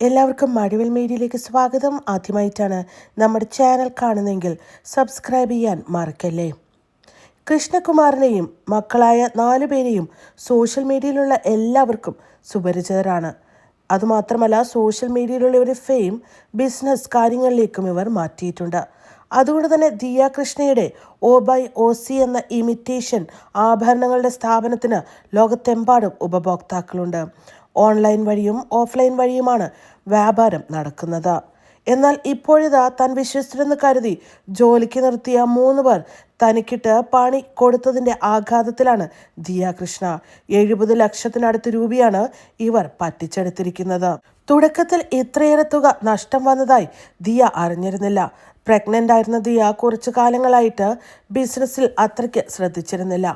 എല്ലാവർക്കും മടിവൽ മീഡിയയിലേക്ക് സ്വാഗതം. ആദ്യമായിട്ടാണ് നമ്മുടെ ചാനൽ കാണുന്നതെങ്കിൽ സബ്സ്ക്രൈബ് ചെയ്യാൻ മറക്കല്ലേ? കൃഷ്ണകുമാറിനെയും മക്കളായ നാലു പേരെയും സോഷ്യൽ മീഡിയയിലുള്ള എല്ലാവർക്കും സുപരിചിതരാണ്. അതുമാത്രമല്ല സോഷ്യൽ മീഡിയയിലുള്ള ഒരു ഫെയിം ബിസിനസ് കാര്യങ്ങളിലേക്കും ഇവർ മാറ്റിയിട്ടുണ്ട്. അതുകൊണ്ട് തന്നെ ദിയ കൃഷ്ണയുടെ ഓ ബൈ ഒ സി എന്ന ഇമിറ്റേഷൻ ആഭരണങ്ങളുടെ സ്ഥാപനത്തിന് ലോകത്തെമ്പാടും ഉപഭോക്താക്കളുണ്ട്. ഓൺലൈൻ വഴിയും ഓഫ്ലൈൻ വഴിയുമാണ് വ്യാപാരം നടക്കുന്നത്. എന്നാൽ ഇപ്പോഴിതാ താൻ വിശ്വസിച്ചിരുന്ന് കരുതി ജോലിക്ക് നിർത്തിയ മൂന്ന് പേർ തനിക്കിട്ട് പണി കൊടുത്തതിന്റെ ആഘാതത്തിലാണ് ദിയ കൃഷ്ണ എഴുപത് ലക്ഷത്തിനടുത്ത് രൂപയാണ് ഇവർ പറ്റിച്ചെടുത്തിരിക്കുന്നത്. തുടക്കത്തിൽ ഇത്രയേറെ തുക നഷ്ടം വന്നതായി ദിയ അറിഞ്ഞിരുന്നില്ല. പ്രഗ്നന്റ് ആയിരുന്ന ദിയ കുറച്ചു കാലങ്ങളായിട്ട് ബിസിനസ്സിൽ അത്രയ്ക്ക് ശ്രദ്ധിച്ചിരുന്നില്ല.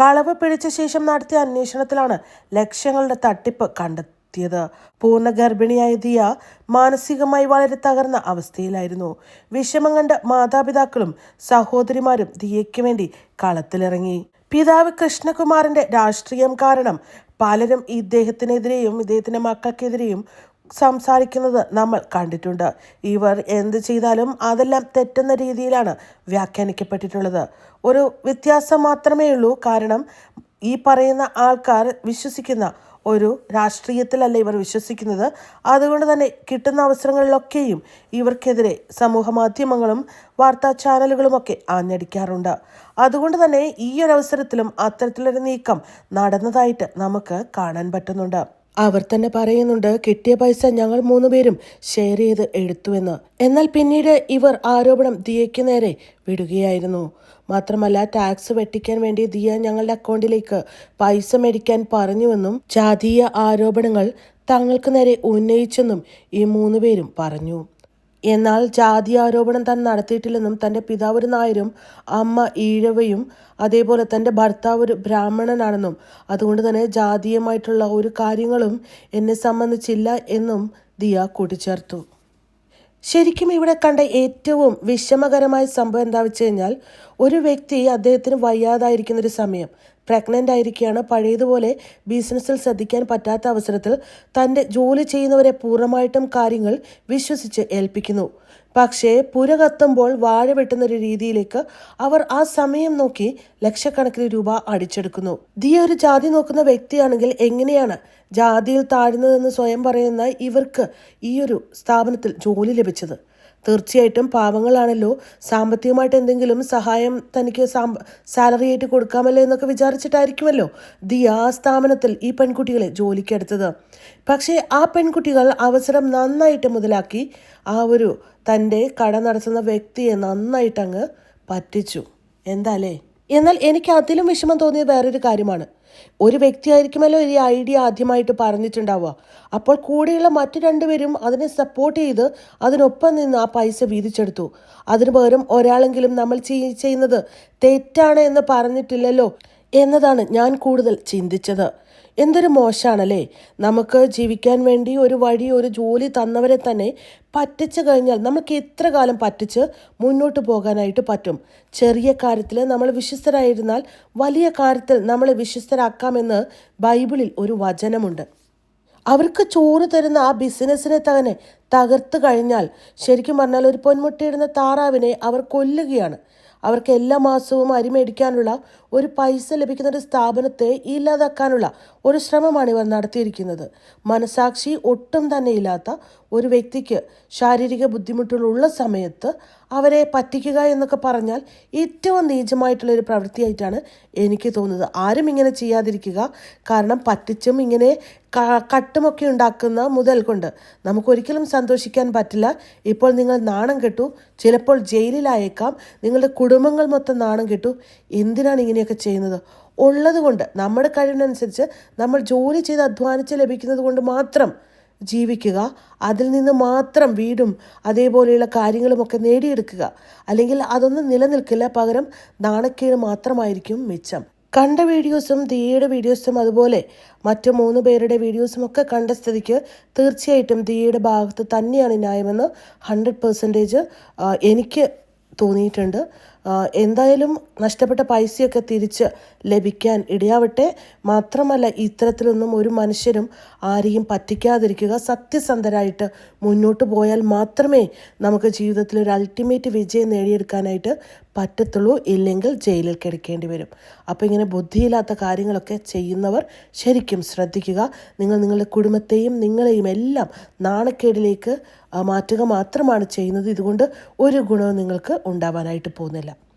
കളവ് പിടിച്ച ശേഷം നടത്തിയ അന്വേഷണത്തിലാണ് ലക്ഷങ്ങളുടെ തട്ടിപ്പ് കണ്ടെത്തിയത്. പൂർണ ഗർഭിണിയായ ദിയ മാനസികമായി വളരെ തകർന്ന അവസ്ഥയിലായിരുന്നു. വിഷമം കണ്ട മാതാപിതാക്കളും സഹോദരിമാരും ദിയയ്ക്ക് വേണ്ടി കളത്തിലിറങ്ങി. പിതാവ് കൃഷ്ണകുമാറിന്റെ രാഷ്ട്രീയം കാരണം പലരും ഇദ്ദേഹത്തിനെതിരെയും ഇദ്ദേഹത്തിന്റെ മക്കൾക്കെതിരെയും സംസാരിക്കുന്നത് നമ്മൾ കണ്ടിട്ടുണ്ട്. ഇവർ എന്ത് ചെയ്താലും അതെല്ലാം തെറ്റുന്ന രീതിയിലാണ് വ്യാഖ്യാനിക്കപ്പെട്ടിട്ടുള്ളത്. ഒരു വ്യത്യാസം മാത്രമേ ഉള്ളൂ. കാരണം ഈ പറയുന്ന ആൾക്കാർ വിശ്വസിക്കുന്ന ഒരു രാഷ്ട്രീയത്തിലല്ല ഇവർ വിശ്വസിക്കുന്നത്. അതുകൊണ്ട് തന്നെ കിട്ടുന്ന അവസരങ്ങളിലൊക്കെയും ഇവർക്കെതിരെ സമൂഹ മാധ്യമങ്ങളും വാർത്താ ചാനലുകളുമൊക്കെ ആഞ്ഞടിക്കാറുണ്ട്. അതുകൊണ്ട് തന്നെ ഈ ഒരു അവസരത്തിലും അത്തരത്തിലൊരു നീക്കം നടന്നതായിട്ട് നമുക്ക് കാണാൻ പറ്റുന്നുണ്ട്. അവർ തന്നെ പറയുന്നുണ്ട് കിട്ടിയ പൈസ ഞങ്ങൾ മൂന്നുപേരും ഷെയർ ചെയ്ത് എടുത്തുവെന്ന് എന്നാൽ പിന്നീട് ഇവർ ആരോപണം ദിയയ്ക്ക് നേരെ വിടുകയായിരുന്നു. മാത്രമല്ല ടാക്സ് വെട്ടിക്കാൻ വേണ്ടി ദിയ ഞങ്ങളുടെ അക്കൗണ്ടിലേക്ക് പൈസ മേടിക്കാൻ പറഞ്ഞുവെന്നും ജാതീയ ആരോപണങ്ങൾ തങ്ങൾക്ക് നേരെ ഉന്നയിച്ചെന്നും ഈ മൂന്നുപേരും പറഞ്ഞു. എന്നാൽ ജാതി ആരോപണം താൻ നടത്തിയിട്ടില്ലെന്നും തന്റെ പിതാവ് ഒരു നായരും അമ്മ ഈഴവയും അതേപോലെ തന്റെ ഭർത്താവ് ഒരു ബ്രാഹ്മണനാണെന്നും അതുകൊണ്ട് തന്നെ ജാതീയമായിട്ടുള്ള ഒരു കാര്യങ്ങളും എന്നെ സംബന്ധിച്ചില്ല എന്നും ദിയ കൂട്ടിച്ചേർത്തു. ശരിക്കും ഇവിടെ കണ്ട ഏറ്റവും വിഷമകരമായ സംഭവം എന്താ വെച്ച് കഴിഞ്ഞാൽ ഒരു വ്യക്തി അദ്ദേഹത്തിന് വയ്യാതായിരിക്കുന്ന ഒരു സമയം. പ്രഗ്നന്റ് ആയിരിക്കുകയാണ്. പഴയതുപോലെ ബിസിനസ്സിൽ ശ്രദ്ധിക്കാൻ പറ്റാത്ത അവസരത്തിൽ തന്റെ ജോലി ചെയ്യുന്നവരെ പൂർണമായിട്ടും കാര്യങ്ങൾ വിശ്വസിച്ച് ഏൽപ്പിക്കുന്നു. പക്ഷേ പുര കത്തുമ്പോൾ വാഴ വെട്ടുന്ന ഒരു രീതിയിലേക്ക് അവർ ആ സമയം നോക്കി ലക്ഷക്കണക്കിന് രൂപ അടിച്ചെടുക്കുന്നു. ദിയ ഒരു ജാതി നോക്കുന്ന വ്യക്തിയാണെങ്കിൽ എങ്ങനെയാണ് ജാതിയിൽ താഴ്ന്നതെന്ന് സ്വയം പറയുന്ന ഇവർക്ക് ഈ ഒരു സ്ഥാപനത്തിൽ ജോലി ലഭിച്ചത്? തീർച്ചയായിട്ടും പാവങ്ങളാണല്ലോ. സാമ്പത്തികമായിട്ട് എന്തെങ്കിലും സഹായം തനിക്ക് സാലറി ആയിട്ട് കൊടുക്കാമല്ലോ എന്നൊക്കെ വിചാരിച്ചിട്ടായിരിക്കുമല്ലോ ദിയ ആ സ്ഥാപനത്തിൽ ഈ പെൺകുട്ടികളെ ജോലിക്കെടുത്തത്. പക്ഷേ ആ പെൺകുട്ടികൾ അവസരം നന്നായിട്ട് മുതലാക്കി ആ ഒരു തന്റെ കട നടത്തുന്ന വ്യക്തിയെ നന്നായിട്ട് അങ്ങ് പറ്റിച്ചു എന്താലേ എന്നാൽ എനിക്ക് അതിലും വിഷമം തോന്നിയ വേറൊരു കാര്യമാണ്. ഒരു വ്യക്തിയായിരിക്കുമല്ലോ ഈ ഐഡിയ ആദ്യമായിട്ട് പറഞ്ഞിട്ടുണ്ടാവുക. അപ്പോൾ കൂടെയുള്ള മറ്റു രണ്ടുപേരും അതിനെ സപ്പോർട്ട് ചെയ്ത് അതിനൊപ്പം നിന്ന് ആ പൈസ വീതിച്ചെടുത്തു. അതിനു പകരം ഒരാളെങ്കിലും നമ്മൾ ചെയ്യുന്നത് തെറ്റാണ് എന്ന് പറഞ്ഞിട്ടില്ലല്ലോ. എന്നതാണ് ഞാൻ കൂടുതൽ ചിന്തിച്ചത്. എന്തൊരു മോശമാണല്ലേ നമുക്ക് ജീവിക്കാൻ വേണ്ടി ഒരു വഴി ഒരു ജോലി തന്നവരെ തന്നെ പറ്റിച്ചു കഴിഞ്ഞാൽ നമുക്ക് എത്ര കാലം പറ്റിച്ച് മുന്നോട്ട് പോകാനായിട്ട് പറ്റും? ചെറിയ കാര്യത്തിൽ നമ്മൾ വിശ്വസ്തരായിരുന്നാൽ വലിയ കാര്യത്തിൽ നമ്മളെ വിശ്വസ്തരാക്കാമെന്ന് ബൈബിളിൽ ഒരു വചനമുണ്ട്. അവർക്ക് ചോറ് തരുന്ന ആ ബിസിനസ്സിനെ തന്നെ തകർത്ത് കഴിഞ്ഞാൽ ശരിക്കും പറഞ്ഞാൽ ഒരു പൊന്മുട്ടയിടുന്ന താറാവിനെ അവർ കൊല്ലുകയാണ്. അവർക്ക് എല്ലാ മാസവും അരി മേടിക്കാനുള്ള ഒരു പൈസ ലഭിക്കുന്ന ഒരു സ്ഥാപനത്തെ ഇല്ലാതാക്കാനുള്ള ഒരു ശ്രമമാണ് ഇവർ നടത്തിയിരിക്കുന്നത്. മനസാക്ഷി ഒട്ടും തന്നെ ഇല്ലാത്ത ഒരു വ്യക്തിക്ക് ശാരീരിക ബുദ്ധിമുട്ടുകളുള്ള സമയത്ത് അവരെ പറ്റിക്കുക എന്നൊക്കെ പറഞ്ഞാൽ ഏറ്റവും നീചമായിട്ടുള്ള ഒരു പ്രവൃത്തിയായിട്ടാണ് എനിക്ക് തോന്നുന്നത്. ആരും ഇങ്ങനെ ചെയ്യാതിരിക്കുക. കാരണം പറ്റിച്ചും ഇങ്ങനെ കട്ടുമൊക്കെ ഉണ്ടാക്കുന്ന മുതൽ കൊണ്ട് നമുക്കൊരിക്കലും സന്തോഷിക്കാൻ പറ്റില്ല. ഇപ്പോൾ നിങ്ങൾ നാണം കെട്ടു. ചിലപ്പോൾ ജയിലിലായേക്കാം. നിങ്ങളുടെ കുടുംബങ്ങൾ മൊത്തം നാണം കെട്ടു. എന്തിനാണ് ഇങ്ങനെയൊക്കെ ചെയ്യുന്നത്? ഉള്ളതുകൊണ്ട് നമ്മുടെ കഴിവിനനുസരിച്ച് നമ്മൾ ജോലി ചെയ്ത് അധ്വാനിച്ച് ലഭിക്കുന്നത് കൊണ്ട് മാത്രം ജീവിക്കുക. അതിൽ നിന്ന് മാത്രം വീടും അതേപോലെയുള്ള കാര്യങ്ങളുമൊക്കെ നേടിയെടുക്കുക. അല്ലെങ്കിൽ അതൊന്നും നിലനിൽക്കില്ല. പകരം നാണക്കേട് മാത്രമായിരിക്കും മിച്ചം. കണ്ട വീഡിയോസും ദിയയുടെ വീഡിയോസും അതുപോലെ മറ്റു മൂന്ന് പേരുടെ വീഡിയോസും ഒക്കെ കണ്ട സ്ഥിതിക്ക് തീർച്ചയായിട്ടും ദിയയുടെ ഭാഗത്ത് തന്നെയാണ് ന്യായമെന്ന് ഹൺഡ്രഡ് പെർസെന്റേജ് എനിക്ക് തോന്നിയിട്ടുണ്ട്. എന്തായാലും നഷ്ടപ്പെട്ട പൈസയൊക്കെ തിരിച്ച് ലഭിക്കാൻ ഇടയാവട്ടെ. മാത്രമല്ല ഇത്തരത്തിലൊന്നും ഒരു മനുഷ്യരും ആരെയും പറ്റിക്കാതിരിക്കുക സത്യസന്ധരായിട്ട് മുന്നോട്ട് പോയാൽ മാത്രമേ നമുക്ക് ജീവിതത്തിൽ ഒരു അൾട്ടിമേറ്റ് വിജയം നേടിയെടുക്കാനായിട്ട് പറ്റത്തുള്ളൂ ഇല്ലെങ്കിൽ ജയിലിൽ കിടക്കേണ്ടി വരും. അപ്പോൾ ഇങ്ങനെ ബുദ്ധിയില്ലാത്ത കാര്യങ്ങളൊക്കെ ചെയ്യുന്നവർ ശരിക്കും ശ്രദ്ധിക്കുക. നിങ്ങൾ നിങ്ങളുടെ കുടുംബത്തെയും നിങ്ങളെയും എല്ലാം നാണക്കേടിലേക്ക് മാറ്റുക മാത്രമാണ് ചെയ്യുന്നത്. ഇതുകൊണ്ട് ഒരു ഗുണവും നിങ്ങൾക്ക് ഉണ്ടാവാനായിട്ട് പോകുന്നില്ല.